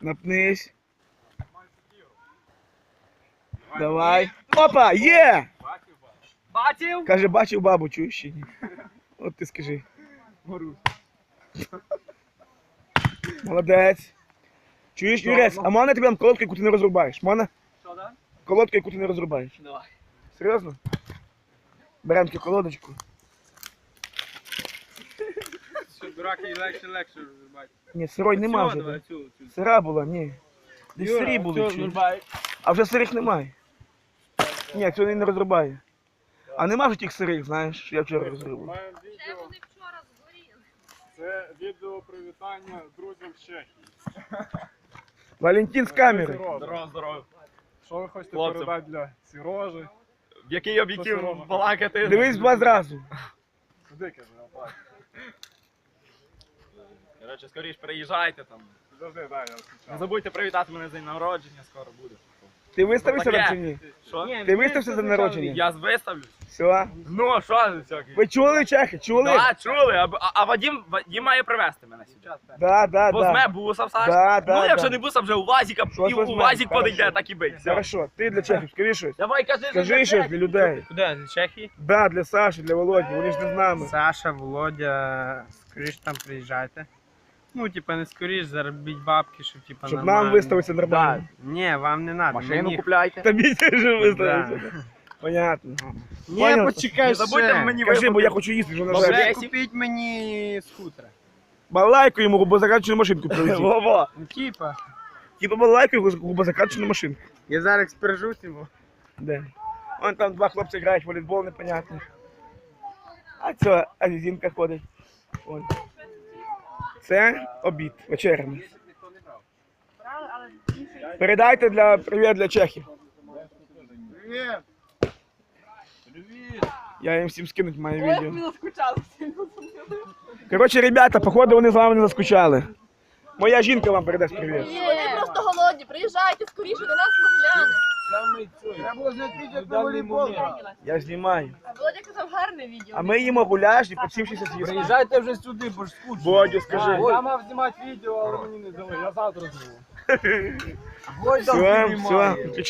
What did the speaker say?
Напнись. Давай. Опа, є! Бачив? Каже, бачив бабу, чуєш чи ні? От ти скажи. Молодець. Чуєш, Юрець, а можна тобі дам колодку, яку ти не розрубаєш? Можна? Що, да? Колодку, яку ти не розрубаєш. Давай. Серйозно? Беремо цю колодочку. Що, дурак, і легше, легше розрубати. Ні, сирой нема вже. Да. Сира була, ні. Десь сирі були. А вже сирих немає. Ні, цього не розрубає. А нема вже тих сирих, знаєш, що я вчора розрубав. Маємо Це відео. вони вчора згоріли. Це відео привітання друзям з Чехії. Валентин з камери. Здорово, здорово. Що ви хочете Хлопцям. передати для Сірожі? В який об'єктив балакати? Дивись два зразу. Куди каже? Коротше, скоріш приїжджайте там. Завжди, да, я Не забудьте привітати мене за день народження, скоро буде. Ти виставишся Таке. чи ні? Що? Ти виставився за народження? Я виставлюсь. Все. Ну, що за всякий? Ви чули, чехи? Чули? Да, чули, а, а, а Вадим, Вадим має привезти мене сюди. Да, да, Возьме да. буса в Саш. Да, да, ну, якщо да. не буса, вже у Вазіка, Щось і у возьме, Вазік хорошо. подійде, так і бить. Все. Хорошо, ти для чехів, скажи щось. Давай, кажи, Скажи щось для людей. Куди? З Чехії? Да, для Саші, для Володі, вони ж не з нами. Саша, Володя, скоріш там приїжджайте. Ну, типа, не скоріш, заробіть бабки, щоб типа Щоб нормально. нам виставитися нормально. Ні, вам не треба. Машину купляйте. Тобі теж Да. виставитися. Понятно. Ні, Понял? почекай Не забудьте ще. мені Кажи, бо я хочу їсти, вже на жаль. Лесі. Купіть мені скутер. Балайку йому губозакачену машинку привезіть. Во-во. Ну, типа, Типа балайку йому губозакачену машинку. я зараз спержусь йому. Де? Вон там два хлопці грають в волейбол непонятно. А це Азізінка ходить. Вон. Це обід, вечеря. Передайте для привіт для чехів. Привіт! Я їм всім скинуть моє відео. Ми заскучалися. Коротше, ребята, походу вони з вами не заскучали. Моя жінка вам передасть привіт. Вони просто голодні. Приїжджайте скоріше до нас Могиляни. Треба було зняти відео на волейбол. Я знімаю. А Володя казав гарне відео. А ми їмо гуляш і по 760 їсти. Приїжджайте вже сюди, бо ж скучно. Бодю, скажи. Я мав знімати відео, але мені не дали. Я завтра зніму. Все, все,